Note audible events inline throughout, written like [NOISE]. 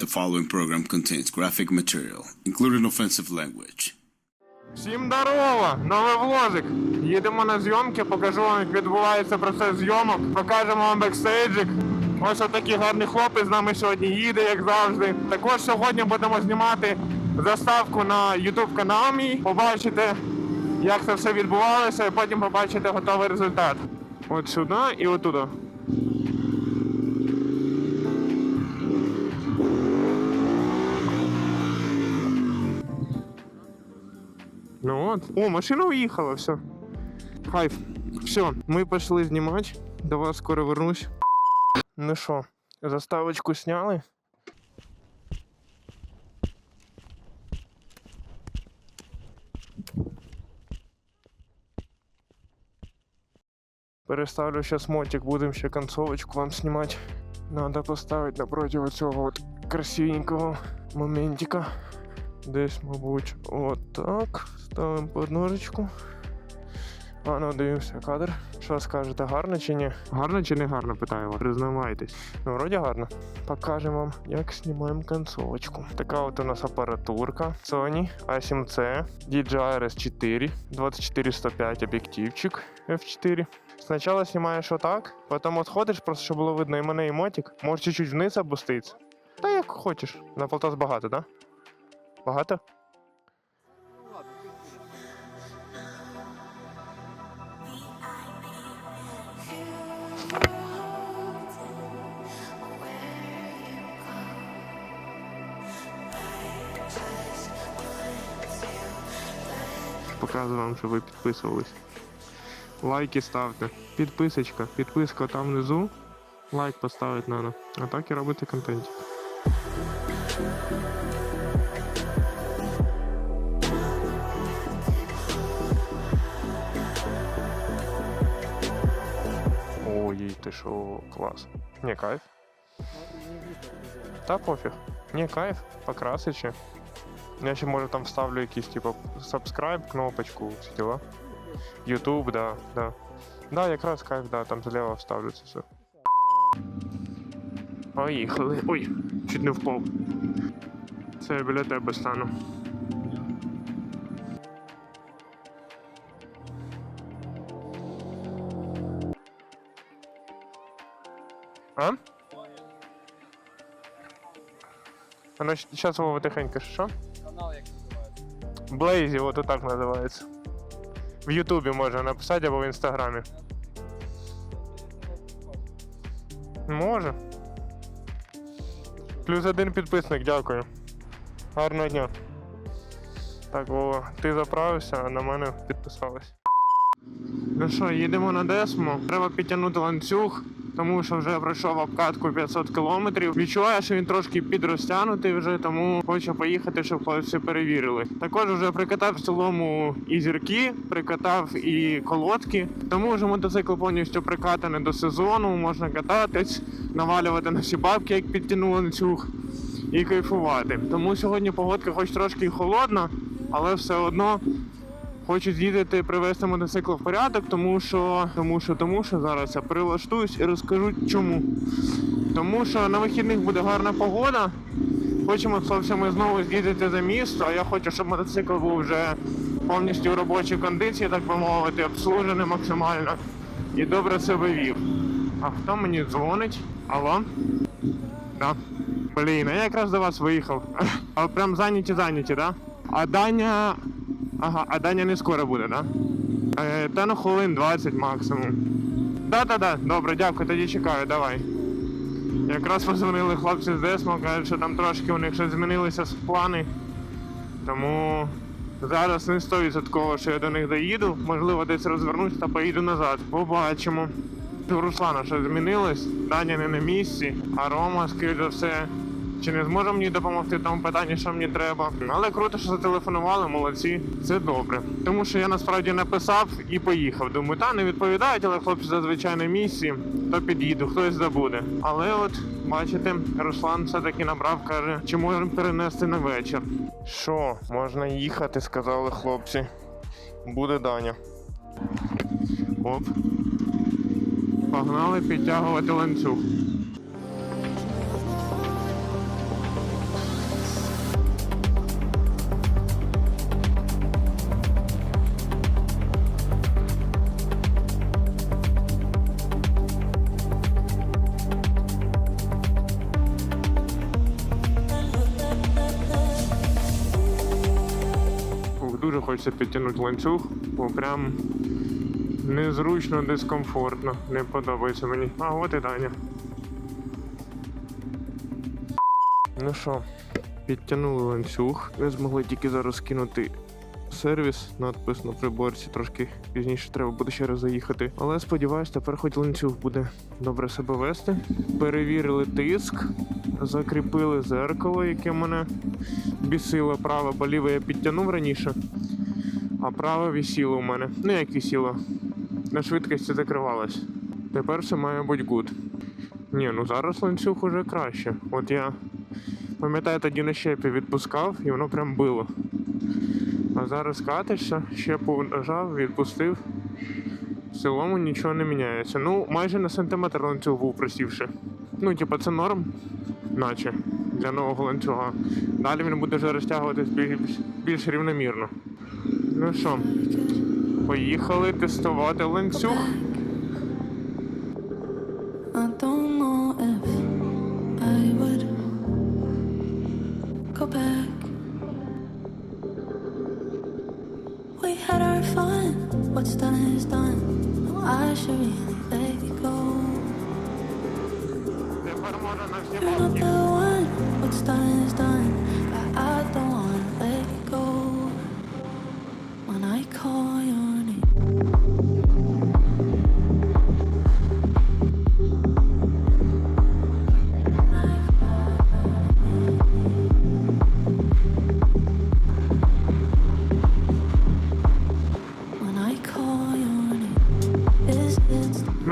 The following program contains graphic material, including offensive language. Всім здорово! Новий влозик! Їдемо на зйомки, покажу вам, як відбувається процес зйомок, покажемо вам бекстейджик. Ось отакий гарний хлопець з нами сьогодні їде, як завжди. Також сьогодні будемо знімати заставку на YouTube канал мій. Побачите, як це все відбувалося, і потім побачите готовий результат. От сюди і отуди. Ну от. О, машина уїхала, все. Кайф. Все, ми пішли знімати. До вас скоро вернусь. Ну що, заставочку сняли? Переставлю сейчас мотик, будем ще концовочку вам снимать. Надо поставить напротив цього от красивенького моментика. Десь, мабуть, отак. Ставимо подножечку. А ну дивимося кадр. Що скажете, гарно чи ні? Гарно чи не гарно, питаю вас. Признавайтесь. Ну, вроді гарно. Покажемо вам, як знімаємо концовочку. Така от у нас апаратурка. Sony A7C, DJI RS4, 2405 об'єктивчик F4. Спочатку знімаєш отак, потім отходиш, просто щоб було видно і мене, і мотик. Може чуть-чуть вниз опуститися. Та як хочеш. На полтос багато, так? Да? Багато? Показую вам, щоб ви підписувались. Лайки ставте. Підписочка. Підписка там внизу. Лайк поставити треба. А так і робити контент. Ой, ти що, клас. Не кайф. Та пофіг. Не кайф, покрасить ще. Я ще може там вставлю якісь, типу, subscribe кнопочку, ці діла. YouTube, да, да. Да, якраз кайф, да, там зліва вставлю це все. Поїхали. Ой, чуть не впав. Це я біля тебе стану. А? А ну сейчас Вова тихенько, що? Канал як називається? Блейзі, от так називається. В Ютубі можна написати або в інстаграмі. Може. Плюс один підписник, дякую. Гарного дня. Так, Вова, ти заправився, а на мене підписалась. Ну що, їдемо на Десмо. Треба підтягнути ланцюг, тому що вже пройшов обкатку 500 кілометрів. Відчуваю, що він трошки підрозтягнутий вже, тому хочу поїхати, щоб хлопці перевірили. Також вже прикатав в цілому і зірки, прикатав і колодки. Тому вже мотоцикл повністю прикатаний до сезону, можна кататись, навалювати на всі бабки, як підтягнув ланцюг, і кайфувати. Тому сьогодні погодка хоч трошки холодна, але все одно Хочу з'їздити привести мотоцикл в порядок, тому що, тому що, тому що зараз я прилаштуюсь і розкажу чому. Тому що на вихідних буде гарна погода. Хочемо з хлопцями знову з'їздити за місто, а я хочу, щоб мотоцикл був вже повністю в робочій кондиції, так би мовити, обслужений максимально і добре себе вів. А хто мені дзвонить? Алло? Да. Блін, а я якраз до вас виїхав. [LAUGHS] А прям зайняті, зайняті, да? А Даня. Ага, а Даня не скоро буде, да? Е, та ну хвилин 20 максимум. Да-да-да, добре, дякую, тоді чекаю, давай. Якраз позвонили хлопці з Десмо, кажуть, що там трошки у них щось змінилися з плани. Тому зараз не 100% що я до них доїду. Можливо, десь розвернусь та поїду назад. Побачимо. У Руслана щось змінилось, Даня не на місці, а Рома, скоріш за все, чи не зможе мені допомогти в тому питанні, що мені треба. Але круто, що зателефонували, молодці, це добре. Тому що я насправді написав і поїхав. Думаю, та не відповідають, але хлопці зазвичай на місці, то під'їду, хтось забуде. Але от, бачите, Руслан все-таки набрав, каже, чи можемо перенести на вечір. Що, можна їхати, сказали хлопці. Буде Даня. Оп. Погнали підтягувати ланцюг. Хочеться підтягнути ланцюг, бо прям незручно, дискомфортно. Не подобається мені. А от і Даня. Ну що, підтягнули ланцюг. Ви змогли тільки зараз скинути сервіс, надпис на приборці, трошки пізніше треба буде ще раз заїхати. Але сподіваюсь, тепер хоч ланцюг буде добре себе вести. Перевірили тиск, закріпили зеркало, яке мене бісило праве, бо ліве я підтягнув раніше, а праве висіло у мене. Ну як висіло. На швидкості закривалось. Тепер все має бути гуд. Ні, ну зараз ланцюг уже краще. От я пам'ятаю, тоді на щепі відпускав і воно прям било. А зараз катишся, щепу нажав, відпустив. В цілому нічого не міняється. Ну, майже на сантиметр ланцюг був просівши. Ну, типа, це норм, наче для нового ланцюга. Далі він буде вже розтягуватись більш, більш рівномірно. Ну що, поїхали тестувати ланцюг. I don't know if I would go back. We had our fun. What's done is done. No, I should really let you go. Тепер можна на всі You're not бабки. the one. What's done is done.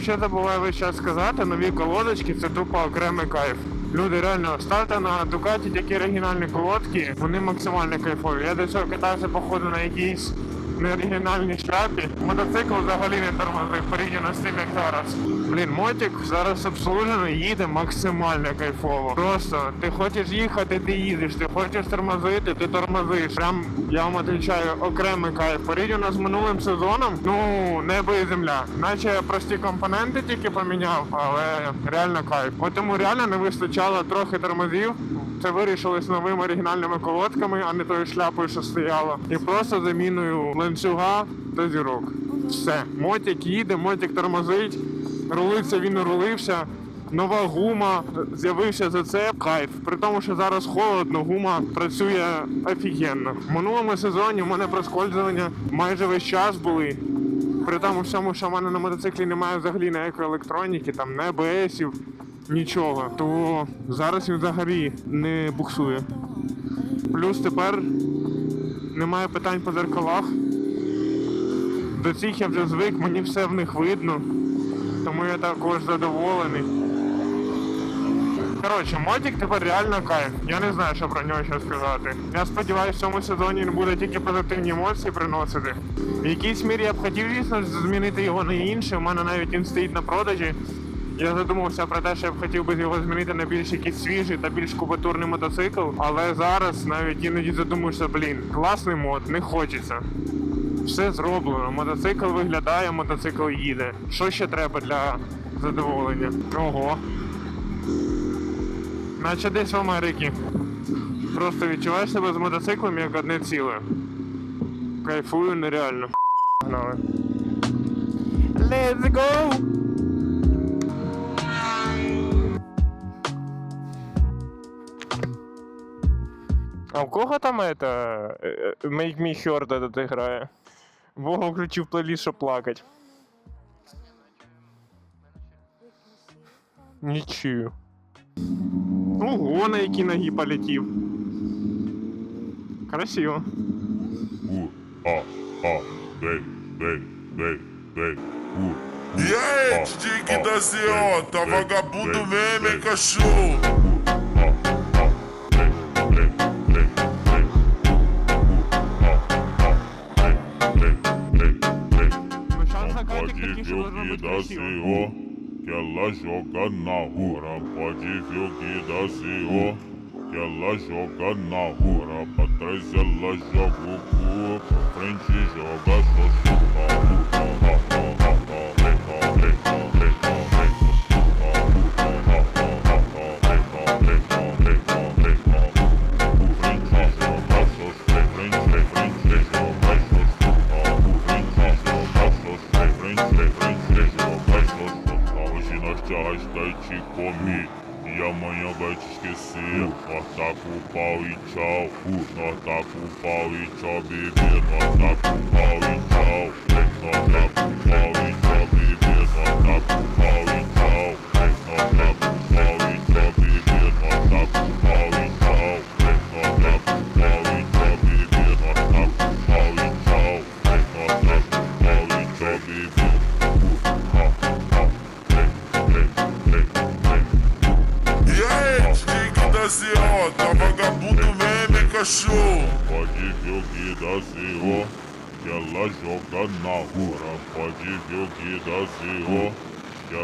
Ну ще забуваю весь час сказати, нові колодочки це тупо окремий кайф. Люди реально ставте на Дукаті такі оригінальні колодки, вони максимально кайфові. Я до цього катався походу на якійсь неоригінальній шляпі. Мотоцикл взагалі не тормозив порівняно з тим, як зараз. Блін, мотик зараз обслужений, їде максимально кайфово. Просто ти хочеш їхати, ти їдеш, ти хочеш тормозити, ти тормозиш. Прям я вам відповідаю, окремий кайф. Порівняно з минулим сезоном, ну небо і земля. Наче прості компоненти тільки поміняв, але реально кайф. От тому реально не вистачало трохи тормозів. Це вирішили з новими оригінальними колодками, а не тою шляпою, що стояла. І просто заміною ланцюга та зірок. Все. Мотик їде, мотик тормозить, рулиться він і рулився. Нова гума з'явився за це кайф. При тому, що зараз холодно, гума працює офігенно. В минулому сезоні у мене проскользування майже весь час були. При тому всьому, що в мене на мотоциклі немає взагалі ніякої електроніки, там не АБСів, нічого. То зараз він взагалі не буксує. Плюс тепер немає питань по зеркалах. До цих я вже звик, мені все в них видно. Тому я також задоволений. Коротше, мотик тепер реально кайф. Я не знаю, що про нього ще сказати. Я сподіваюся, в цьому сезоні він буде тільки позитивні емоції приносити. В якійсь мірі я б хотів, звісно, змінити його на інше. У мене навіть він стоїть на продажі. Я задумався про те, що я б хотів би його змінити на більш якийсь свіжий та більш кубатурний мотоцикл. Але зараз навіть іноді задумуєшся, блін, класний мод, не хочеться. Все зроблено. Мотоцикл виглядає, мотоцикл їде. Що ще треба для задоволення? Ого. Наче десь в Америці. Просто відчуваєш себе з мотоциклом як одне ціле. Кайфую нереально. Let's go! А у кого там это е, е, Make Me Hurt этот грає? Вова включив плейліст, щоб плакать. Не. Ого, на які ноги полетів. Красиво. U, A, A, B, B, B, B, U. E aí, DJ que da ZO, tá vagabundo Jogidasio, que ela joga na rua, pode ver o Jogidasio, que ela joga na rua, pra trás ela joga o cu, pra frente joga só sopa, tá com pau e tchau. Nós tá com pau e tchau, bebê. Nós tá com pau e tchau. Nós tá com pau e tchau, bebê. Nós tá com pau e tchau. Nós tá com pau e tchau, bebê. Nós tá com pau e tchau. Nós tá com pau e tchau, bebê. Nós tá com pau e tchau. Nós tá com pau e tchau, bebê. Mesmo, hein, cachorro? Pode ver o que dá CO, que ela joga na rua. Pode ver o que dá CO, que